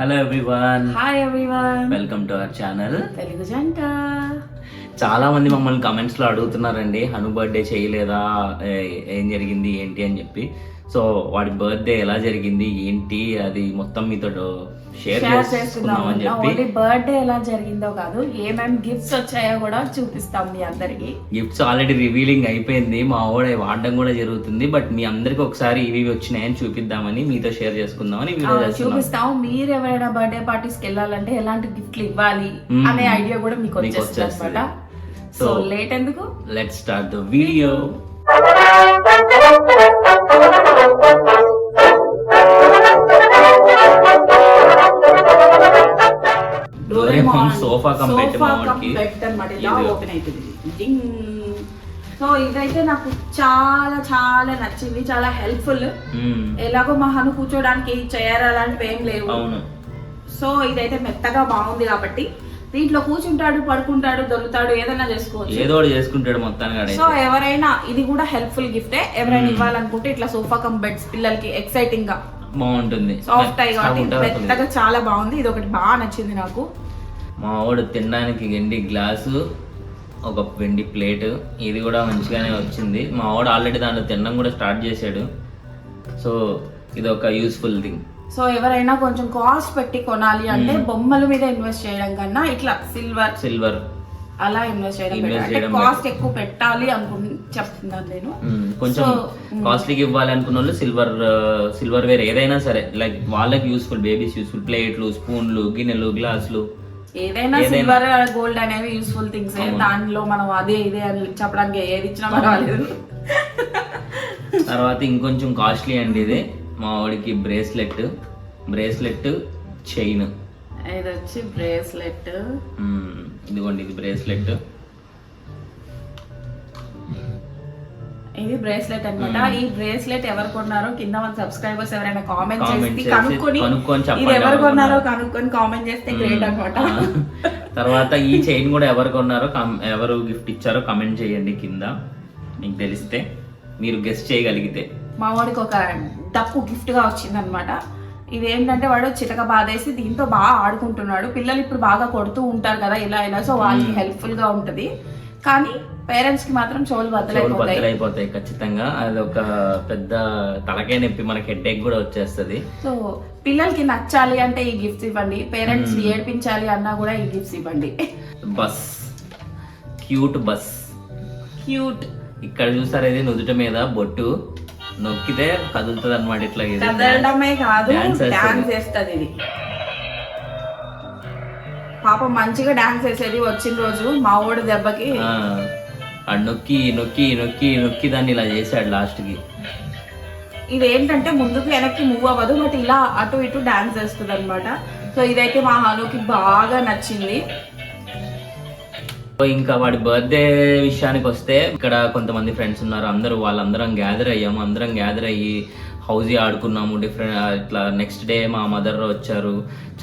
Hello everyone hi everyone welcome to our channel Telugu జంట. చాలా మంది మమ్మల్ని కమెంట్స్లో అడుగుతున్నారండి. హను బర్త్డే చేయలేదా? ఏ- ఏం జరిగింది? ఏంటి? అని చెప్పి. సో వాడి బర్త్డే ఎలా జరిగింది? ఏంటి? అది మొత్తం మీతో షేర్ చేసుకుందాం అని చెప్పి. ఓన్లీ బర్త్డే ఎలా జరిగిందో కాదు ఏమేమి గిఫ్ట్స్ వచ్చాయో కూడా చూపిస్తాం మీ అందరికి. గిఫ్ట్స్ ఆల్రెడీ రివీలింగ్ అయిపోయింది. మా వాడ వాడడం కూడా జరుగుతుంది. బట్ మీ అందరికి ఒకసారి ఇవి వచ్చినాయని చూపిద్దామని మీతో షేర్ చేసుకుందామని చూపిస్తాం మీరు ఎవరైనా బర్త్డే పార్టీస్కి వెళ్ళాలంటే ఎలాంటి గిఫ్ట్లు ఇవ్వాలి మ్మ్. అనే ఐడియా కూడా మీకు వచ్చేస్తుంది. అనమాట సో లేట్ ఎందుకు? Let start the video Doraemon sofa come bed మా వాడికి. అన్నమాట ఇలా ఇది. ఓపెన్ అవుతుంది డింగ్ సో ఇదైతే నాకు చాలా చాలా నచ్చింది చాలా హెల్ప్ఫుల్. ఎలాగో మా హను కూర్చోడానికి చైర్ అలాంటివి ఏం లేవు సో ఇదైతే మెత్తగా బాగుంది కాబట్టి దీంట్లో కూర్చుంటాడు పడుకుంటాడు దొరుకుతాడు ఏదైనా చేసుకోవచ్చు ఏదో చేసుకుంటాడు మొత్తానికి. సో ఎవరైనా ఇది కూడా హెల్ప్ఫుల్ గిఫ్టే ఎవరైనా. ఇవ్వాలనుకుంటే ఇట్లా సోఫా కమ్ బెడ్స్ పిల్లలకి ఎక్సైటింగ్గా బాగుంటుంది సాఫ్ట్ అయ్యి కాబట్టి. మెత్తగా చాలా బాగుంది ఇది ఒకటి బాగా నచ్చింది నాకు మా వాడు తినడానికి వెండి గ్లాసు ఒక వెండి ప్లేట్ ఇది కూడా మంచిగానే వచ్చింది. మా వాడు ఆల్రెడీ దాంట్లో తినడం కూడా స్టార్ట్ చేశాడు. సో ఇది ఒక యూస్ఫుల్ థింగ్. సో ఎవరైనా కొంచెం కాస్ట్ పెట్టి కొనాలి అంటే మ్మ్. బొమ్మల మీద ఇన్వెస్ట్ చేయడం కన్నా ఇట్లా సిల్వర్. సిల్వర్. అలా ఇన్వెస్ట్ చేయడం కాస్ట్ ఎక్కువ పెట్టాలి అనుకు చెప్తున్నాను నేను. కొంచెం. కాస్ట్లీకి ఇవ్వాలి అనుకున్న వాళ్ళు సిల్వర్ సిల్వర్ వేర్ ఏదైనా సరే లైక్ వాళ్ళకి యూస్ఫుల్ బేబీస్ యూస్ఫుల్ ప్లేట్లు స్పూన్లు గిన్నెలు గ్లాసులు. ఏదైనా. సిల్వర్ గోల్డ్ అనేవి యూస్ఫుల్ థింగ్స్. దానిలో మనం అదే ఇదే అని చెప్పడానికి ఏది ఇచ్చినా పర్వాలేదు. తర్వాత ఇంకొంచెం కాస్ట్లీ అండి ఇది. మా వాడికి బ్రేస్లెట్ బ్రేస్లెట్ చైన్ ఇది వచ్చి బ్రేస్లెట్ ఇదిగోండి ఇది బ్రేస్లెట్ ఇది బ్రేస్లెట్ అన్నమాట. మ్మ్. ఈ బ్రేస్లెట్ ఎవరు కొన్నారో కింద మన సబ్స్క్రైబర్స్ ఎవరైనా కామెంట్ చేసి కనుక్కొని ఇది ఎవరు కొన్నారో. కనుక్కొని కామెంట్ చేస్తే గ్రేట్ అన్నమాట. తర్వాత ఈ చైన్ కూడా ఎవరు కొన్నారో ఎవరు గిఫ్ట్ ఇచ్చారో కమెంట్ చేయండి కింద. మీకు తెలిస్తే మీరు గెస్ట్ చేయగలిగితే. మా వాడికి ఒక డప్పు గిఫ్ట్గా వచ్చింది అనమాట ఇది ఏంటంటే వాడు చితక బాధేసి దీంతో బాగా ఆడుకుంటున్నాడు. పిల్లలు ఇప్పుడు బాగా కొడుతూ ఉంటారు కదా ఇలా ఇలా సో వాళ్ళకి. హెల్ప్ఫుల్గా ఉంటది. కానీ పేరెంట్స్కి మాత్రం చెవులు చెవులు బద్దలైపోతాయి బద్దలైపోతాయి ఖచ్చితంగా. అది ఒక పెద్ద తలకాయ నొప్పి మనకి హెడ్ కూడా వచ్చేస్తుంది. సో పిల్లలకి నచ్చాలి అంటే ఈ గిఫ్ట్స్ ఇవ్వండి. పేరెంట్స్. ఏడిపించాలి అన్నా కూడా ఈ గిఫ్ట్స్ ఇవ్వండి. బస్. Cute bus. క్యూట్. ఇక్కడ చూసారు ఇది? నుదుట మీద బొట్టు. నొక్కితే కదులుతుంది అనమాట ఇట్లా ఇది. కదలడమే కాదు Dance. డాన్స్ వేస్తుంది ఇది. పాపం మంచిగా డాన్స్ వేసేది వచ్చిన రోజు మా ఊడి దెబ్బకి. ఆ, ఆడు నొక్కి నొక్కి నొక్కి నొక్కి దాన్ని ఇలా చేశాడు లాస్ట్కి ఇది ఏంటంటే ముందుకు వెనక్కి మూవ్ అవ్వదు బట్ ఇలా అటు ఇటు డాన్స్ వేస్తుంది అనమాట సో ఇదైతే మా హనుకి బాగా నచ్చింది. ఇంకా వాడి బర్త్డే విషయానికి వస్తే ఇక్కడ కొంతమంది ఫ్రెండ్స్ ఉన్నారు అందరూ వాళ్ళందరం గ్యాదర్ అయ్యాము అందరం గ్యాదర్ అయ్యి హౌజీ ఆడుకున్నాము డిఫరెంట్ ఇట్లా నెక్స్ట్ డే మా మదర్ వచ్చారు.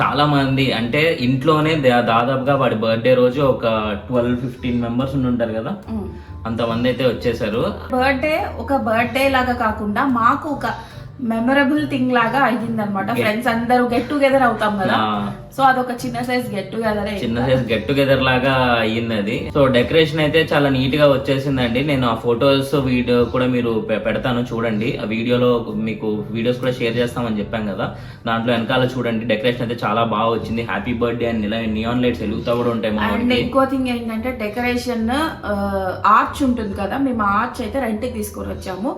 చాలా మంది అంటే ఇంట్లోనే దాదాపుగా వాడి బర్త్డే రోజు ఒక ట్వెల్వ్ ఫిఫ్టీన్ మెంబర్స్ ఉంటారు కదా? అంతమంది అయితే వచ్చేసారు. బర్త్డే ఒక బర్త్డే లాగా కాకుండా మాకు ఒక మెమరబుల్ థింగ్ లాగా అయ్యింది అనమాట ఫ్రెండ్స్ అందరూ గెట్ టుగెదర్ అవుతాం కదా? సో అదొక చిన్న సైజ్ గెట్ టుగెదర్ చిన్న సైజ్ గెట్ టుగెదర్ లాగా అయ్యింది అది సో డెకరేషన్ అయితే చాలా నీట్గా వచ్చేసిందండి. నేను ఆ ఫొటోస్ వీడియో కూడా మీరు పెడతాను చూడండి. ఆ వీడియోలో మీకు వీడియోస్ కూడా షేర్ చేస్తామని చెప్పాం కదా. దాంట్లో వెనకాల చూడండి డెకరేషన్ అయితే చాలా బాగా వచ్చింది. హ్యాపీ బర్త్డే అని ఇలా నియాన్ లైట్స్ వెలుగుతా కూడా ఉంటాయి అండ్ ఇంకో థింగ్ ఏంటంటే డెకరేషన్ ఆర్చ్ ఉంటుంది కదా. మేము ఆర్చ్ అయితే రెంట్కి తీసుకొని వచ్చాము.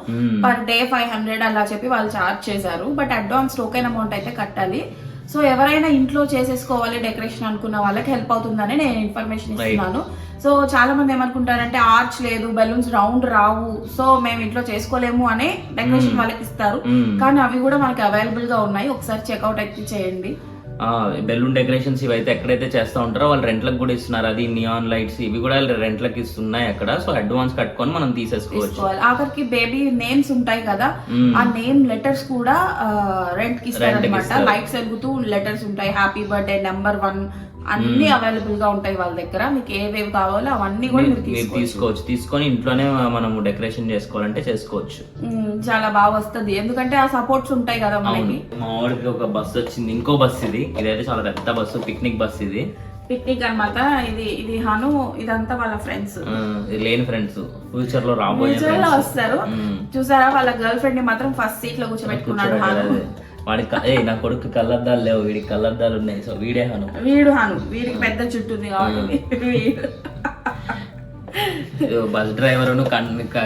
పర్ డే ఫైవ్ హండ్రెడ్ అలా చెప్పి వాళ్ళు చార్జ్ చేశారు. బట్ అడ్వాన్స్ టోకెన్ అమౌంట్ అయితే కట్టాలి. సో ఎవరైనా ఇంట్లో చేసేసుకోవాలి డెకరేషన్ అనుకున్న వాళ్ళకి హెల్ప్ అవుతుందని నేను ఇన్ఫర్మేషన్. ఇస్తున్నాను సో చాలా మంది ఏమనుకుంటారంటే ఆర్చ్ లేదు బెలూన్స్ రౌండ్ రావు సో మేము ఇంట్లో చేసుకోలేము అనే డెకరేషన్ మ్మ్. వాళ్ళకి ఇస్తారు మ్మ్. కానీ అవి కూడా మనకి అవైలబుల్గా ఉన్నాయి ఒకసారి చెక్అవుట్ అయితే చేయండి బెలూన్ డెకరేషన్స్ ఇవైతే ఎక్కడైతే చేస్తూ ఉంటారో వాళ్ళు రెంట్లకు కూడా ఇస్తున్నారు. అది నియాన్ లైట్స్ ఇవి కూడా రెంట్లకు ఇస్తున్నాయి అక్కడ. సో అడ్వాన్స్ కట్టుకొని మనం తీసేసుకోవచ్చు. ఆఖరికి బేబీ నేమ్స్ ఉంటాయి కదా. ఆ నేమ్ లెటర్స్ కూడా రెంట్కి ఇస్తారు. అనమాట. లైట్స్ వెలుగుతూ లెటర్స్ ఉంటాయి. హ్యాపీ బర్త్డే నెంబర్ వన్ అన్ని అవైలబుల్గా ఉంటాయి వాళ్ళ దగ్గర. మీకు ఏవేవి కావాలో అవన్నీ కూడా మీరు తీసుకోవచ్చు. తీసుకొని ఇంట్లోనే మనము డెకరేషన్ చేసుకోవాలంటే చేసుకోవచ్చు. చాలా బాగా వస్తది. ఎందుకంటే ఆ సపోర్ట్స్ ఉంటాయి కదా మనకి. మా వాడికి ఒక బస్ వచ్చింది. ఇంకో బస్ ఇది. ఇదైతే చాలా పెద్ద బస్సు పిక్నిక్ బస్ ఇది. పిక్నిక్ అన్నమాట. ఇది ఇది హను ఇదంతా వాళ్ళ ఫ్రెండ్స్. లేని ఫ్రెండ్స్. ఫ్యూచర్లో రాబోయే ఫ్యూచర్లో. వస్తారు. చూసారా? వాళ్ళ గర్ల్ ఫ్రెండ్ని మాత్రం ఫస్ట్ సీట్లో కూర్చోబెట్టుకున్నాడు హను. వాడికి ఏయ్ నా కొడుకు కళ్ళద్దాలు లేవు. వీడికి కళ్ళద్దాలు ఉన్నాయి. సో వీడే హను. వీడు హను. వీడికి పెద్ద చుట్టూ ఉంది కాబట్టి వీడు. బస్ డ్రైవర్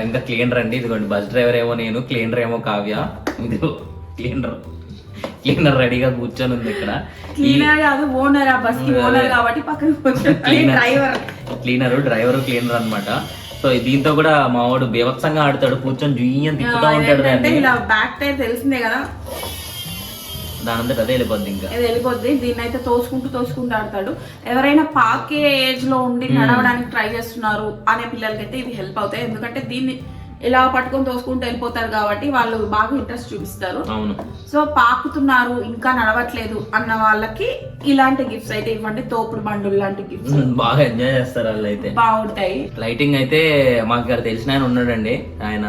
ఇంకా క్లీనర్ అండి. ఇదిగోండి బస్ డ్రైవర్ ఏమో నేను క్లీనర్ ఏమో కావ్య. ఇది క్లీనర్. క్లీనర్ రెడీగా కూర్చొని ఉంది ఇక్కడ. క్లీనర్ కాదు ఓనర్ ఆ బస్ ఓనర్ కాబట్టి పక్కన డ్రైవర్. క్లీనర్ డ్రైవర్ క్లీనర్ అన్నమాట. సో దీంతో కూడా మా వాడు బీభత్సంగా ఆడతాడు కూర్చొని జుయ్యని తిప్పుతా ఉంటాడు అంటే ఇలా బ్యాక్ టైర్ తెలిసిందే కదా. దాని అంతటా అదే వెళ్ళిపోద్ది ఇంకా. ఇది వెళ్ళిపోద్ది. దీన్ని అయితే తోసుకుంటూ తోసుకుంటూ ఆడతాడు. ఎవరైనా పాకే ఏజ్లో ఉండి నడవడానికి ట్రై చేస్తున్నారు అనే పిల్లలకైతే ఇవి హెల్ప్ అవుతాయి. ఎందుకంటే దీన్ని ఇలా పట్టుకొని తోసుకుంటూ వెళ్ళిపోతారు కాబట్టి వాళ్ళు బాగా ఇంట్రెస్ట్ చూపిస్తారు. అవును. సో పాకుతున్నారు ఇంకా నడవట్లేదు అన్న వాళ్ళకి ఇలాంటి గిఫ్ట్స్ అయితే ఇవ్వండి. తోపుడు బండులు లాంటి గిఫ్ట్స్ బాగా ఎంజాయ్ చేస్తారు వాళ్ళు అయితే బాగుంటాయి. లైటింగ్ అయితే మాకు ఇక్కడ తెలిసిన ఆయన ఉన్నాడండి. ఆయన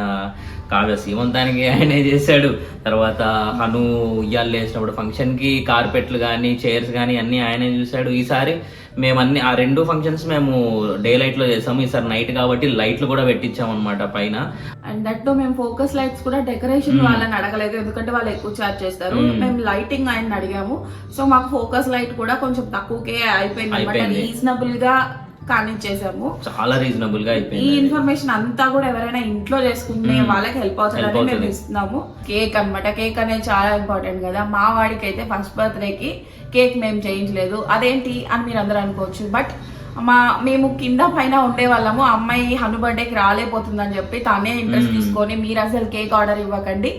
కావ్య సీమంతానికి ఆయనే చేశాడు. తర్వాత హను ఉయ్యాలు వేసినప్పుడు ఫంక్షన్కి కార్పెట్లు కానీ చైర్స్ కానీ అన్ని ఆయనే చూశాడు. ఈసారి మేము అన్ని ఆ రెండు ఫంక్షన్స్ మేము డే లైట్లో చేసాము. ఈసారి నైట్ కాబట్టి లైట్లు కూడా పెట్టించాం అనమాట పైన. అండ్ దట్ మేము ఫోకస్ లైట్స్ కూడా డెకరేషన్ వాళ్ళని అడగలేదు. ఎందుకంటే వాళ్ళు ఎక్కువ చార్జ్ చేస్తారు. మేము. లైటింగ్ ఆయన అడిగాము. సో మాకు ఫోకస్ లైట్ కూడా కొంచెం తక్కువకే అయిపోయింది. రీజనబుల్గా కానిచ్చేసాము చాలా రీజనబుల్గా ఈ ఇన్ఫర్మేషన్ అంతా కూడా ఎవరైనా ఇంట్లో చేసుకునే వాళ్ళకి హెల్ప్ అవుతుందని మేము. ఇస్తున్నాము. కేక్ అన్నమాట. కేక్ అనేది చాలా ఇంపార్టెంట్ కదా. మా వాడికి అయితే ఫస్ట్ బర్త్డే కి కేక్ మేము చేయించలేదు. అదేంటి అని మీరు అందరూ అనుకోవచ్చు. బట్ మా మేము కింద పైన ఉండే వాళ్ళము. అమ్మాయి హను బర్త్డేకి రాలేకపోతుందని చెప్పి తనే ఇంట్రెస్ట్ తీసుకొని మీరు అసలు కేక్ ఆర్డర్ ఇవ్వకండి.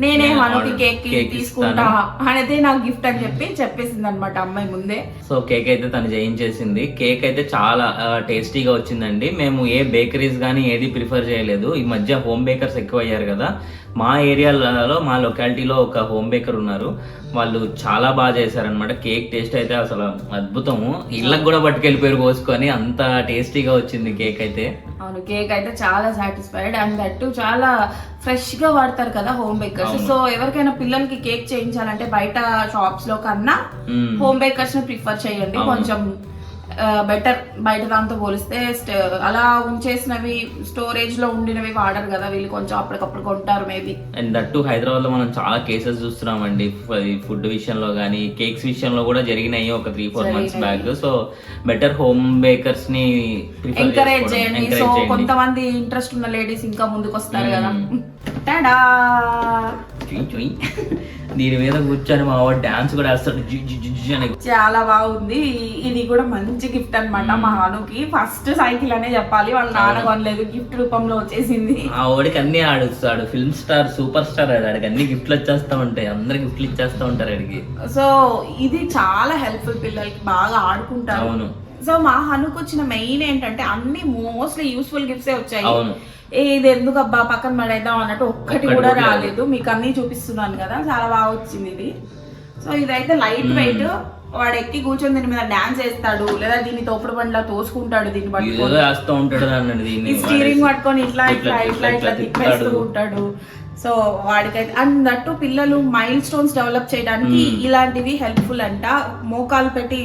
నేనే హనుకి కేక్ తీసుకుంటా అనేది నాకు గిఫ్ట్ అని చెప్పి చెప్పేసింది అనమాట అమ్మాయి ముందే. సో కేక్ అయితే తను చేయించేసింది. కేక్ అయితే చాలా టేస్టీగా వచ్చిందండి. మేము ఏ బేకరీస్ కానీ ఏది ప్రిఫర్ చేయలేదు. ఈ మధ్య హోమ్ బేకర్స్ ఎక్కువ అయ్యారు కదా. మా ఏరియాలలో మా లొకాలిటీలో ఒక హోమ్ బేకర్ ఉన్నారు. వాళ్ళు చాలా బాగా చేశారనమాట కేక్ టేస్ట్ అయితే అసలు అద్భుతము. ఇళ్ళకి కూడా పట్టుకెళ్ళిపోయారు కోసుకొని. అంత టేస్టీగా వచ్చింది కేక్ అయితే. అవును కేక్ అయితే చాలా సాటిస్ఫైడ్. అండ్ దట్టు చాలా ఫ్రెష్గా వాడతారు కదా హోమ్ బేకర్స్. సో ఎవరికైనా పిల్లలకి కేక్ చేయించాలంటే బయట షాప్స్లో కన్నా. హోమ్ బేకర్స్ని ప్రిఫర్ చేయండి. కొంచెం బెటర్ బయట దాంతో పోలిస్తే అలా ఉంచేసినవి స్టోరేజ్లో ఉండినవి వాడరు కదా వీళ్ళు కొంచెం అప్పటికప్పుడు కొంటారు మేబీ అండ్ దట్టు హైదరాబాద్లో మనం చాలా కేసెస్ చూస్తున్నామండి. ఫుడ్ విషయంలో కానీ కేక్స్ విషయంలో కూడా జరిగినాయి ఒక three four months back so better home బేకర్స్ని encourage చేయండి. సో కొంతమంది ఇంట్రెస్ట్ ఉన్న లేడీస్ ఇంకా ముందుకు వస్తారు కదా. మ్మ్. టాడా చుయ్ చుయ్. దీని మీద కూర్చొని మా వాడు డాన్స్ కూడా వేస్తాడు. జు జు జు జు అని. చాలా బాగుంది. ఇది కూడా మంచి గిఫ్ట్ అన్నమాట మా హనుకి ఫస్ట్ సైకిల్ అనే చెప్పాలి. వాళ్ళ నాన్న కొనలేదు. గిఫ్ట్ రూపంలో వచ్చేసింది. ఆ వాడికి అన్ని ఆడుస్తాడు. ఫిల్మ్ స్టార్ సూపర్ స్టార్ ఆడు. ఆడికి అన్ని గిఫ్ట్లు వచ్చేస్తా ఉంటాయి. అందరు గిఫ్ట్లు ఇచ్చేస్తా ఉంటారు ఆడికి. సో ఇది చాలా హెల్ప్ఫుల్ పిల్లలకి బాగా ఆడుకుంటారు. అవును. సో మా హనుకు వచ్చిన మెయిన్ ఏంటంటే అన్ని మోస్ట్లీ యూస్ఫుల్ గిఫ్ట్స్ వచ్చాయి. ఇది ఎందుకు అబ్బా పక్కన పడేద్దాం అన్నట్టు ఒక్కటి కూడా రాలేదు. మీకు అన్ని చూపిస్తున్నాను కదా చాలా బాగా వచ్చింది ఇది. సో ఇదైతే లైట్ వెయిట్ వాడు ఎక్కి కూర్చొని దీని మీద డాన్స్ వేస్తాడు లేదా దీన్ని తోపుడు బండిలా తోసుకుంటాడు దీన్ని పట్టుకొని. స్టీరింగ్ పట్టుకొని ఇట్లా ఇట్లా, ఇట్లా ఇట్లా తిప్పేస్తూ. ఉంటాడు. సో వాడికైతే అన్నట్టు పిల్లలు మైల్ స్టోన్స్ డెవలప్ చేయడానికి ఇలాంటివి హెల్ప్ఫుల్ అంట. మోకాలు పెట్టి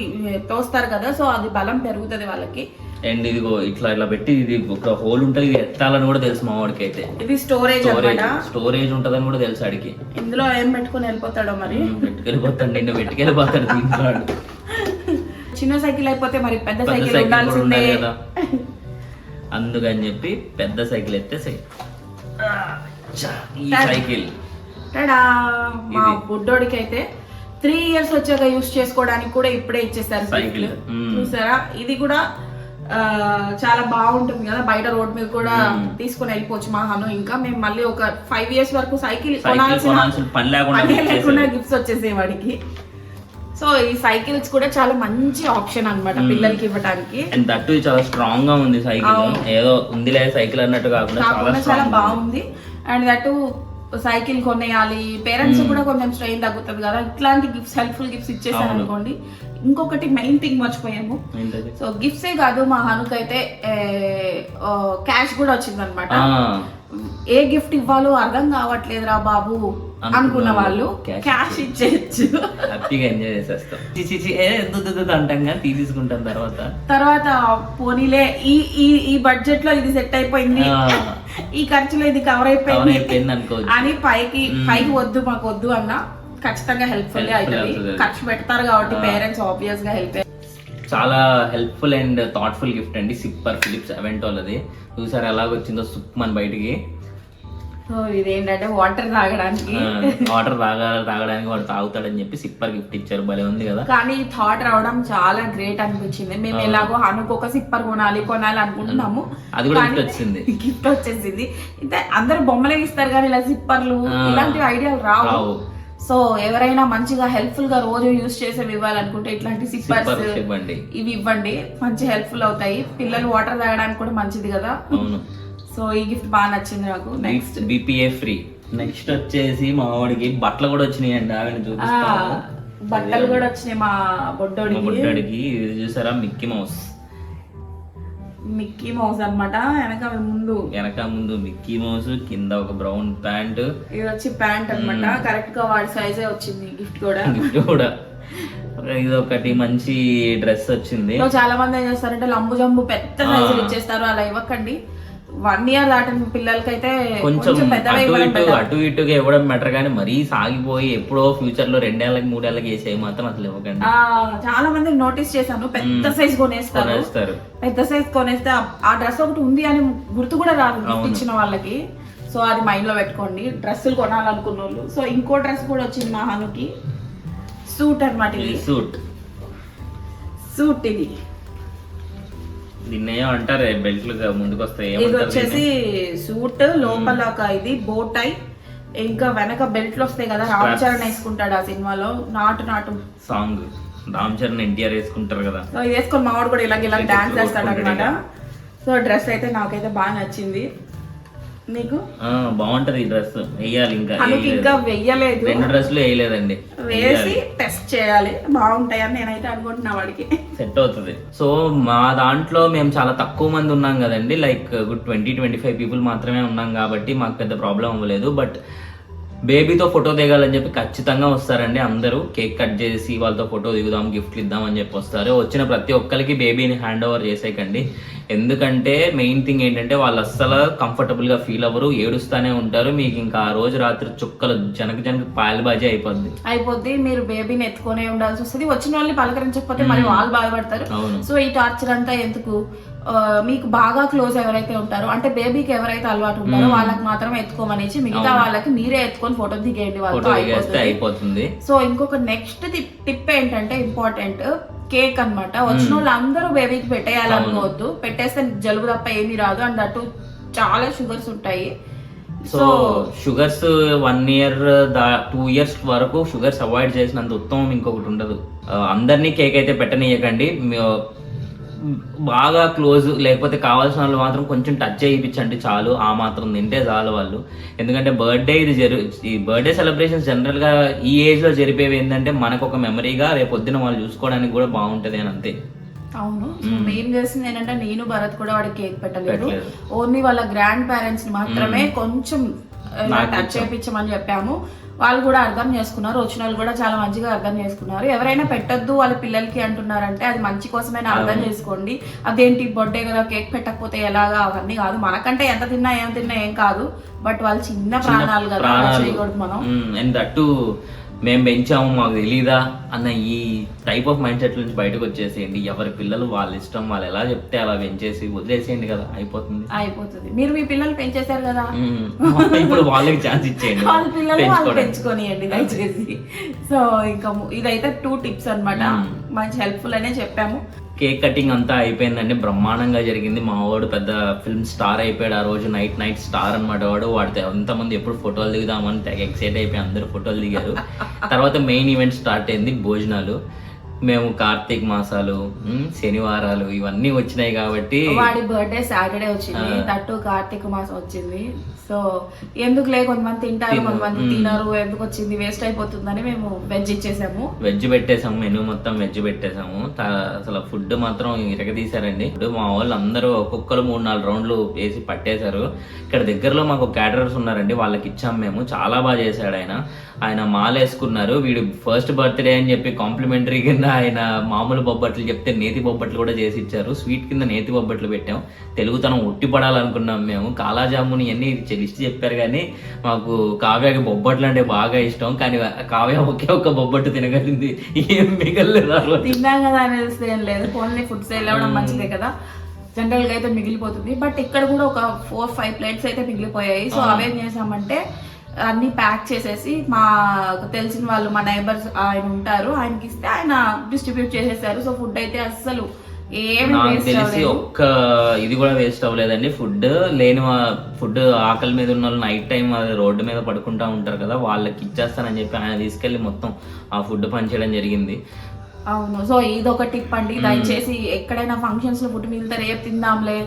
తోస్తారు కదా సో అది బలం పెరుగుతుంది వాళ్ళకి. అండ్ ఇదిగో ఇట్లా ఇట్లా పెట్టి ఇది ఒక హోల్ ఉంటుంది ఇది ఎత్తాలని కూడా తెలుసు మా వాడికి అయితే. ఇది స్టోరేజ్ స్టోరేజ్ స్టోరేజ్ ఉంటదని కూడా తెలుసు ఆడికి. ఇందులో ఏం పెట్టుకొని వెళ్ళిపోతాడో మరి? పెట్టుకెళ్ళిపోతాడు నిన్ను పెట్టుకెళ్ళిపోతాడు దీంట్లో. చిన్న సైకిల్ అయిపోతే మరి పెద్ద సైకిల్ సైకిల్ ఉండాల్సిందే. ఉండాలి కదా. అందుకని చెప్పి పెద్ద సైకిల్ ఎత్తే ఈ సైకిల్. టడా! మా. బుడ్డోడికి అయితే త్రీ ఇయర్స్ వచ్చాక యూస్ చేసుకోవడానికి కూడా ఇప్పుడే ఇచ్చేసారు సైకిల్. సైకిల్. చూసారా? ఇది కూడా చాలా బాగుంటుంది కదా బయట రోడ్ మీద కూడా. తీసుకొని వెళ్ళిపోవచ్చు మా హను. ఇంకా మేము మళ్ళీ ఒక ఫైవ్ ఇయర్స్ వరకు సైకిల్ కొనాల్సిన పని లేకుండా. గిఫ్ట్స్ వచ్చేసాయి వాడికి. సో ఈ సైకిల్స్ కూడా చాలా మంచి ఆప్షన్ అన్నమాట పిల్లలకి ఇవ్వడానికి అండ్ ఇది చాలా స్ట్రాంగ్గా ఉంది సైకిల్. ఏదో ఉందిలే సైకిల్ అన్నట్టు కాకుండా చాలా బాగుంది. అండ్ దట్ సైకిల్ కొనేయాలి. పేరెంట్స్ కూడా కొంచెం స్ట్రెయిన్ తగ్గుతుంది కదా. ఇట్లాంటి గిఫ్ట్స్ హెల్ప్ఫుల్ గిఫ్ట్స్ ఇచ్చేసారు అవును. అనుకోండి. ఇంకొకటి మెయిన్ థింగ్ మర్చిపోయాము. సో గిఫ్ట్స్ ఏ కాదు మా హనుకైతే క్యాష్ కూడా వచ్చింది అనమాట ఏ గిఫ్ట్ ఇవ్వాలో అర్థం కావట్లేదురా బాబు అనుకున్న. వాళ్ళు క్యాష్ ఇచ్చేయచ్చు. హ్యాపీగా ఎంజాయ్ చేసేస్తాం. అంటాం కానీ తర్వాత. తర్వాత పోనీలే ఈ ఈ ఈ బడ్జెట్లో ఇది సెట్ అయిపోయింది. ఈ ఖర్చులో ఇది కవర్ అయిపోయింది అని పైకి. పైకి వద్దు మాకు వద్దు అన్న ఖచ్చితంగా హెల్ప్ఫుల్ అవుతుంది. ఖర్చు పెడతారు కాబట్టి. పేరెంట్స్ ఆబ్వియస్గా హెల్ప్ చాలా హెల్ప్ఫుల్ అండ్ థాట్ఫుల్ గిఫ్ట్ అండి. సిప్పర్ ఫిలిప్స్ అవెంట్ వాళ్ళది చూసారు ఎలాగొచ్చిందో? సుప్ మన బయటికి. సో ఇదేంటంటే వాటర్ తాగడానికి. వాటర్ తాగా తాగడానికి వాడు తాగుతాడని చెప్పి సిప్పర్ గిఫ్ట్ ఇచ్చారు. భలే ఉంది కదా. కానీ ఈ థాట్ రావడం చాలా గ్రేట్ అనిపించింది. మేము. ఎలాగో హనుకు ఒక సిప్పర్ కొనాలి కొనాలి అనుకుంటున్నాము. అది కూడా gift వచ్చింది. గిఫ్ట్ వచ్చేసింది. అయితే అందరు బొమ్మలే ఇస్తారు కానీ ఇలా సిప్పర్లు. ఇలాంటి ఐడియాలు రావు. సో ఎవరైనా మంచిగా హెల్ప్ఫుల్గా రోజు యూస్ చేసేవి ఇవ్వాలనుకుంటే ఇట్లాంటి సిప్పర్స్ ఇవి ఇవ్వండి. మంచి హెల్ప్ఫుల్ అవుతాయి. పిల్లలు వాటర్ తాగడానికి కూడా మంచిది కదా. అవును. సో ఈ గిఫ్ట్ బాగా నచ్చింది నాకు. నెక్స్ట్ బీపీఏ ఫ్రీ నెక్స్ట్ వచ్చేసి మా వాడికి బట్టలు కూడా వచ్చినాయండి ఆవిడ చూపిస్తాను. బట్టలు కూడా వచ్చినాయి మా బొడ్డోడికి. బుడ్డాడికి ఇది చూసారా మిక్కీ మౌస్ మిక్కీ మౌస్ అన్నమాట. వెనక ముందు. వెనక ముందు మిక్కీ మౌస్ కింద ఒక బ్రౌన్ ప్యాంట్ ఇది వచ్చి ప్యాంట్ అన్నమాట. కరెక్ట్గా వాడి సైజే వచ్చింది గిఫ్ట్ కూడా. గిఫ్ట్ కూడా. ఇది ఒకటి మంచి డ్రెస్ వచ్చింది. చాలా మంది ఏం చేస్తారంటే లంబు జంబు పెద్ద సైజులు ఇచ్చేస్తారు. అలా ఇవ్వకండి. వన్ ఇయర్ దాటిన పిల్లలకైతే కొంచెం అటు ఇటు. అటు ఇటుగా ఇవ్వడం బెటర్ కానీ మరీ సాగిపోయి ఎప్పుడో ఫ్యూచర్లో రెండేళ్ళకి మూడేళ్ళకి వేసేవి మాత్రం అసలు ఇవ్వకండి. చాలా మంది నోటీస్ చేశాను. పెద్ద సైజ్ కొనేస్తారు. పెద్ద సైజ్ కొనేస్తే ఆ- డ్రెస్ ఒకటి ఉంది అని గుర్తు కూడా రాదు. ఇచ్చిన వాళ్ళకి. సో అది మైండ్లో పెట్టుకోండి. డ్రెస్సులు కొనాలనుకున్న వాళ్ళు సో ఇంకో డ్రెస్ కూడా వచ్చింది మా హనుకి. సూట్ అన్నమాట ఇది. సూట్ సూట్ ఇది. దీన్ని ఏమో అంటారు బెల్ట్లు ముందుకు వస్తాయి ఇది వచ్చేసి సూట్ లోపల ఒక ఇది బో టై ఇంకా వెనక బెల్ట్లు వస్తాయి కదా రామ్. చరణ్ వేసుకుంటాడు ఆ సినిమాలో. నాటు నాటు. సాంగ్ రామ్ చరణ్ ఎన్టీఆర్ వేసుకుంటారు కదా. సో ఇది వేసుకొని మావాడు కూడా ఇలాగ ఇలా డాన్స్ చేస్తాడు అనమాట సో డ్రెస్ అయితే నాకైతే బాగా నచ్చింది. నీకు? బాగుంటది ఈ డ్రెస్. వేయాలి ఇంకా. వేయలేదు. ఇంకా వెయ్యలేదు. రెండు డ్రెస్సులు వేయలేదండి వేసి టెస్ట్ చేయాలి. బాగుంటాయని నేనైతే అనుకుంటున్నా వాడికి. సెట్ అవుతుంది. సో మా దాంట్లో మేము చాలా తక్కువ మంది ఉన్నాం కదండి. Like twenty twenty five people మాత్రమే ఉన్నాం కాబట్టి మాకు పెద్ద ప్రాబ్లం అవ్వలేదు. బట్ బేబీతో ఫోటో దిగాలని చెప్పి ఖచ్చితంగా వస్తారండి అందరూ. కేక్ కట్ చేసి వాళ్ళతో ఫోటో దిగుదాం గిఫ్ట్లు ఇద్దామని చెప్పి వస్తారు. వచ్చిన ప్రతి ఒక్కరికి బేబీని హ్యాండ్ ఓవర్ చేసేయకండి. ఎందుకంటే మెయిన్ థింగ్ ఏంటంటే వాళ్ళు అస్సలు కంఫర్టబుల్గా ఫీల్ అవ్వరు ఏడుస్తానే ఉంటారు. మీకు ఇంకా ఆ రోజు రాత్రి చుక్కలు జనక జనక పాయలబాజీ అయిపోద్ది. అయిపోద్ది. మీరు బేబీని ఎత్తుకొనే ఉండాల్సి వస్తుంది. వచ్చిన వాళ్ళని పలకరించకపోతే మరి వాళ్ళు బాధపడతారు. సో ఈ టార్చర్ అంతా ఎందుకు? మీకు బాగా క్లోజ్ ఎవరైతే ఉంటారో అంటే బేబీకి ఎవరైతే అలవాటు ఉంటారో. వాళ్ళకి మాత్రమే ఎత్తుకోమనేసి మిగతా. వాళ్ళకి మీరే ఎత్తుకొని ఫోటో దిగేయండి వాళ్ళతో అయిపోతుంది. సో ఇంకొక నెక్స్ట్ టిప్ ఏంటంటే ఇంపార్టెంట్ కేక్ అన్నమాట. వచ్చిన వాళ్ళందరూ బేబీకి పెట్టేయాలనుకోవద్దు. పెట్టేస్తే జలుబు తప్ప ఏమీ రాదు అండ్ అటు చాలా షుగర్స్ ఉంటాయి. సో షుగర్స్ వన్ ఇయర్ దా టూ ఇయర్స్ వరకు షుగర్స్ అవాయిడ్ చేసినంత ఉత్తమం ఇంకొకటి ఉండదు. అందరినీ కేక్ అయితే పెట్టనీయకండి. బాగా క్లోజ్ లేకపోతే కావాల్సిన వాళ్ళు మాత్రం కొంచెం టచ్ చేయించండి చాలు. ఆ మాత్రం తింటే చాలు వాళ్ళు. ఎందుకంటే బర్త్డే ఇది జరు ఈ బర్త్డే సెలబ్రేషన్స్ జనరల్గా ఈ ఏజ్లో జరిపేవి ఏంటంటే మనకు ఒక మెమరీగా రేపు పొద్దున వాళ్ళు చూసుకోవడానికి కూడా బాగుంటది అని అంతే. అవును. మెయిన్ చేసింది ఏంటంటే నేను భరత్ కూడా వాడికి కేక్ పెట్టలేదు. ఓన్లీ వాళ్ళ గ్రాండ్ పేరెంట్స్ మాత్రమే కొంచెం టచ్. చేయించమని చెప్పాము. వాళ్ళు కూడా అర్థం చేసుకున్నారు. వచ్చిన వాళ్ళు కూడా చాలా మంచిగా అర్థం చేసుకున్నారు. ఎవరైనా పెట్టొద్దు వాళ్ళ పిల్లలకి అంటున్నారంటే అది మంచి కోసమే అర్థం. చేసుకోండి. అదేంటి బర్త్డే కదా కేక్ పెట్టకపోతే ఎలాగా? అవన్నీ కాదు. మనకంటే ఎంత తిన్నా ఏం తిన్నా ఏం కాదు. బట్ వాళ్ళు చిన్న ప్రాణాలు కదా చేయకూడదు మనం. అండ్ దట్టు మేము పెంచాము మాకు తెలీదా అన్న ఈ టైప్ ఆఫ్ మైండ్ సెట్ నుంచి బయటకు వచ్చేసేయండి. ఎవరి పిల్లలు వాళ్ళ ఇష్టం వాళ్ళు ఎలా చెప్తే అలా పెంచేసి వదిలేసేయండి కదా అయిపోతుంది. అయిపోతుంది. మీరు మీ పిల్లలు పెంచేశారు కదా. ఇప్పుడు వాళ్ళకి ఛాన్స్ ఇచ్చేయండి. వాళ్ళ పిల్లలు. పెంచుకొనియండి దయచేసి. సో ఇంకా ఇదైతే టూ టిప్స్ అన్నమాట. మ్మ్. మంచి హెల్ప్ఫుల్ అనే చెప్పాము. కేక్ కటింగ్ అంతా అయిపోయిందండి. బ్రహ్మాండంగా జరిగింది. మా వాడు పెద్ద ఫిల్మ్ స్టార్ అయిపోయాడు. ఆ రోజు నైట్ నైట్ స్టార్ అన్నమాట వాడు. వాడితే ఎంతమంది ఎప్పుడు ఫోటోలు దిగుదామని ఎక్సైట్ అయిపోయి అందరూ ఫోటోలు దిగారు. తర్వాత మెయిన్ ఈవెంట్ స్టార్ట్ అయింది భోజనాలు. మేము కార్తీక మాసాలు శనివారాలు ఇవన్నీ వచ్చినాయి కాబట్టి వాడి బర్త్డే సాటర్డే వచ్చింది. తట్టు కార్తీక మాసం వచ్చింది. సో ఎందుకు లే కొంతమంది తింటారు. కొంతమంది. తినరు ఎందుకు వచ్చింది వేస్ట్ అయిపోతుందని మేము వెజ్ ఇచ్చేసాము. వెజ్ పెట్టేసాము మెనూ మొత్తం వెజ్ పెట్టేసాము. అసలు ఫుడ్ మాత్రం ఇరగదీశారండి. ఇప్పుడు మా వాళ్ళు అందరూ ఒక్కొక్కరు మూడు నాలుగు రౌండ్లు వేసి పట్టేశారు. ఇక్కడ దగ్గరలో మాకు క్యాటరర్స్ ఉన్నారండి వాళ్ళకి ఇచ్చాం మేము. చాలా బాగా చేశాడు ఆయన. ఆయన మాల వేసుకున్నారు వీడు ఫస్ట్ బర్త్డే అని చెప్పి కాంప్లిమెంటరీ కింద ఆయన మామూలు బొబ్బట్లు చెప్తే నేతి బొబ్బట్లు కూడా చేసి ఇచ్చారు. స్వీట్ కింద నేతి బొబ్బట్లు పెట్టాం. తెలుగుతనం ఉట్టి పడాలనుకున్నాం మేము. కాలాజాముని అన్ని లిస్ట్ చెప్పారు కానీ మాకు కావ్యకి బొబ్బట్లు అంటే బాగా ఇష్టం. కానీ కావ్య ఒకే ఒక్క బొబ్బట్టు తినగలిగింది. ఏం మిగలలేదు రోజు. తిన్నాం కదా అని తెలిస్తే ఏం లేదు. ఓన్లీ ఫుడ్ సేల్ అవ్వడం. మంచిదే కదా. జనరల్గా అయితే మిగిలిపోతుంది. బట్ ఇక్కడ కూడా ఒక ఫోర్ ఫైవ్ ప్లేట్స్ అయితే మిగిలిపోయాయి. సో. అవేం చేసామంటే అన్ని ప్యాక్ చేసేసి మా తెలిసిన వాళ్ళు మా నైబర్స్ ఆయన ఉంటారు ఆయనకి ఇస్తే ఆయన డిస్ట్రిబ్యూట్ చేసేసారు. సో ఫుడ్ అయితే అస్సలు నాకు తెలిసి ఒక్క ఇది కూడా వేస్ట్ అవ్వలేదండి. ఫుడ్ లేని ఫుడ్ ఆకలి మీద ఉన్న వాళ్ళు నైట్ టైం రోడ్డు మీద పడుకుంటా ఉంటారు కదా వాళ్ళకి ఇచ్చేస్తానని చెప్పి ఆయన తీసుకెళ్ళి మొత్తం ఆ ఫుడ్ పంచేయడం జరిగింది. అవును. సో ఇది ఒక టిప్ అండి. దయచేసి ఎక్కడైనా ఫంక్షన్స్లో ఫుడ్ మిగిలితే రేపు తిందాంలే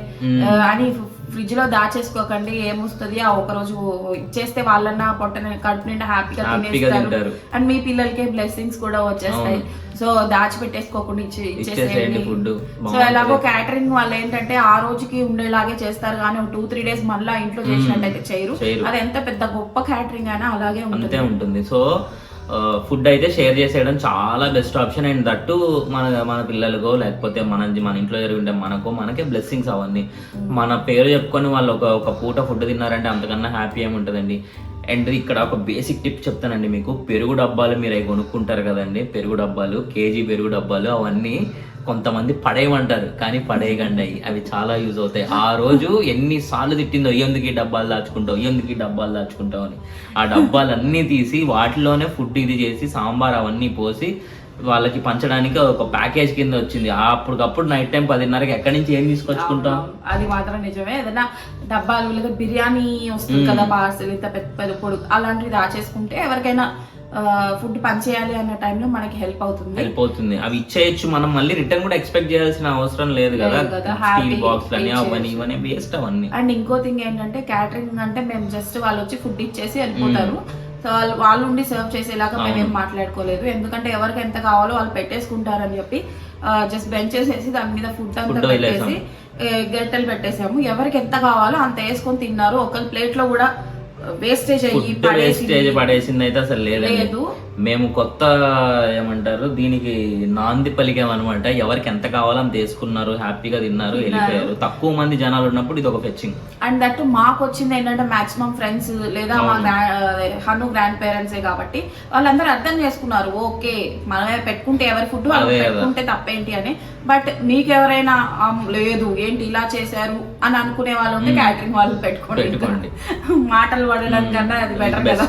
అని ఫ్రిడ్జ్లో దాచేసుకోకండి ఏమొస్తుంది? ఆ ఒక రోజు ఇచ్చేస్తే వాళ్ళన్నా పొట్టన కడుపు నిండా హ్యాపీగా తినేస్తారు. అండ్ మీ పిల్లలకి బ్లెస్సింగ్స్ కూడా వచ్చేస్తాయి. సో దాచిపెట్టేసుకోకుండా ఇచ్చి ఇచ్చేసేయండి సో ఎలాగో క్యాటరింగ్ వాళ్ళు ఏంటంటే ఆ రోజుకి ఉండేలాగే చేస్తారు. కానీ టూ త్రీ డేస్ మళ్ళీ ఇంట్లో చేసినట్టయితే చేయరు. చేయరు. అది ఎంత పెద్ద గొప్ప క్యాటరింగ్ అయినా అలాగే ఉంటుంది. సో ఫుడ్ అయితే షేర్ చేసేయడం చాలా బెస్ట్ ఆప్షన్ అండ్ దట్టు మన మన పిల్లలకో లేకపోతే మన మన ఇంట్లో జరుగుంటే మనకో మనకే బ్లెస్సింగ్స్ అవన్నీ. మన పేరు చెప్పుకొని వాళ్ళు ఒక ఒక పూట ఫుడ్ తిన్నారంటే అంతకన్నా హ్యాపీ ఏమి ఉంటుందండి. అండ్ ఇక్కడ ఒక బేసిక్ టిప్ చెప్తానండి మీకు. పెరుగు డబ్బాలు మీరు అవి కొనుక్కుంటారు కదండి. పెరుగు డబ్బాలు కేజీ పెరుగు డబ్బాలు అవన్నీ కొంతమంది పడేయమంటారు కానీ పడేయకండి అవి అవి చాలా యూజ్ అవుతాయి. ఆ రోజు ఎన్ని సార్లు తిట్టిందో ఎందుకు ఈ డబ్బాలు దాచుకుంటావు? ఎందుకు ఈ డబ్బాలు దాచుకుంటావు? అని. ఆ డబ్బాలన్నీ తీసి వాటిలోనే ఫుడ్ ఇది చేసి సాంబార్ అవన్నీ పోసి వాళ్ళకి పంచడానికి ఒక ప్యాకేజ్ కింద వచ్చింది. అప్పటికప్పుడు నైట్ టైం పదిన్నరకి ఎక్కడి నుంచి ఏం తీసుకొచ్చుకుంటాం? అది మాత్రం నిజమే. ఏదైనా డబ్బాలు లేదా బిర్యానీ వస్తుంది కదా పార్సల్ ఇంత పెద్ద పెద్ద పొడుగు అలాంటివి దాచేసుకుంటే ఎవరికైనా ఫుడ్ పనిచేయాలి అన్న టైంలో మనకి హెల్ప్ అవుతుంది. హెల్ప్ అవుతుంది. అవి ఇచ్చేయచ్చు. మనం మళ్ళీ రిటర్న్ కూడా ఎక్స్పెక్ట్ చేయాల్సిన అవసరం లేదు కదా. స్టీల్ బాక్స్ అని అవన్నీ ఇచ్చేయచ్చు. ఇవన్నీ వేస్ట్ అవన్నీ. అండ్ ఇంకో థింగ్ ఏంటంటే క్యాటరింగ్ అంటే మేము జస్ట్ వాళ్ళు వచ్చి ఫుడ్ ఇచ్చేసి వెళ్ళిపోతారు. సో వాళ్ళు వాళ్ళు ఉండి సర్వ్ చేసేలాగా మేము. మాట్లాడుకోలేదు. ఎందుకంటే ఎవరికి ఎంత కావాలో వాళ్ళు పెట్టేసుకుంటారని చెప్పి జస్ట్ బెంచెస్ వేసి దాని మీద ఫుడ్ అంతా. పెట్టేసి ఏ, గరిటెలు పెట్టేసాము. ఎవరికి ఎంత కావాలో అంత వేసుకొని తిన్నారు. ఒక ప్లేట్లో కూడా వేస్టేజ్ అయ్యి పడేసింది. అయితే అసలు లేదు. మేము కొత్త ఏమంటారు దీనికి నాంది పలికామన్నమాట ఎవరికి ఎంత కావాలో అంత వేసుకున్నారు హ్యాపీగా తిన్నారు వెళ్ళిపోయారు. తక్కువ మంది జనాలు ఉన్నప్పుడు ఇది ఒక ఫెచ్చింగ్ అండ్ దట్ మాకు వచ్చింది ఏంటంటే మాక్సిమం ఫ్రెండ్స్ లేదా మా హను గ్రాండ్ పేరెంట్సే కాబట్టి వాళ్ళందరూ అర్థం చేసుకున్నారు ఓకే మనమే పెట్టుకుంటే ఎవరి ఫుడ్. పెట్టుకుంటే తప్పేంటి అని. బట్ మీకు ఎవరైనా "ఆమ్, లేదు ఏంటి ఇలా చేశారు? అని అనుకునే వాళ్ళు ఉంటే క్యాటరింగ్ వాళ్ళు పెట్టుకోండి. మాటలు పడడం కన్నా అది బెటర్ కదా.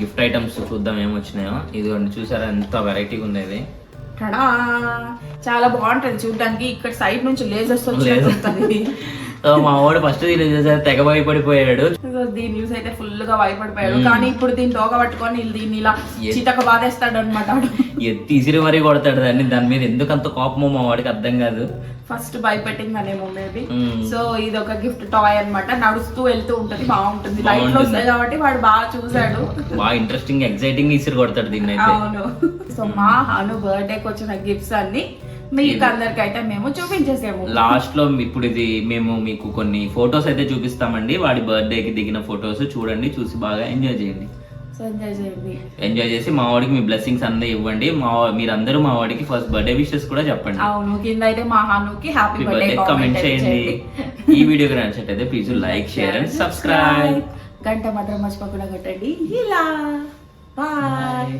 గిఫ్ట్ ఐటమ్స్ చూద్దాం ఏమొచ్చినాయో. ఇదిగోండి చూసారా ఎంత వెరైటీగా ఉంది ఇది టడా! చాలా బాగుంటది చూడడానికి. ఇక్కడ సైడ్ నుంచి లేజర్స్ సో మా వాడు ఫస్ట్ దీని చూసారు తెగ భయపడిపోయాడు. దీని యూస్ అయితే ఫుల్గా భయపడిపోయాడు. కానీ ఇప్పుడు దీన్ని తోక పట్టుకొని దీన్ని ఇలా చితక బాధేస్తాడు అనమాట ఎత్తి ఇసిరి మరీ కొడతాడు దాన్ని. దాని మీద ఎందుకు అంత కోపమో మా వాడికి అర్థం కాదు. ఫస్ట్ భయపెట్టింది అనేమో మేబీ. సో ఇది ఒక గిఫ్ట్ టాయ్ అన్నమాట. నడుస్తూ వెళ్తూ ఉంటది బాగుంటుంది. లైట్లో. వస్తాయి కాబట్టి వాడు బాగా చూసాడు బాగా ఇంట్రెస్టింగ్ ఎగ్జైటింగ్ ఇసిరి కొడతాడు దీన్ని అయితే అవును. సో మా హను బర్త్డేకి వచ్చిన గిఫ్ట్స్ అన్ని మీకు అందరికైతే మేము చూపించేసాము. లాస్ట్లో ఇప్పుడు ఇది మేము మీకు కొన్ని ఫొటోస్ అయితే చూపిస్తామండి. వాడి బర్త్డే కి దిగిన ఫొటోస్ చూడండి చూసి బాగా ఎంజాయ్ చేయండి. ఎంజాయ్ చేసి మా వాడికి మీ బ్లెస్సింగ్స్ అన్నీ ఇవ్వండి. మా మీరందరూ మా వాడికి ఫస్ట్ బర్త్డే విషెస్ కూడా చెప్పండి. అవును కింద అయితే మా హనుకి హ్యాపీ బర్త్డే కమెంట్ చేయండి. ఈ వీడియోకి నచ్చినట్టయితే please like share and subscribe గంట మాత్రం మర్చిపోకుండా కొట్టండి. ఇలా. బాయ్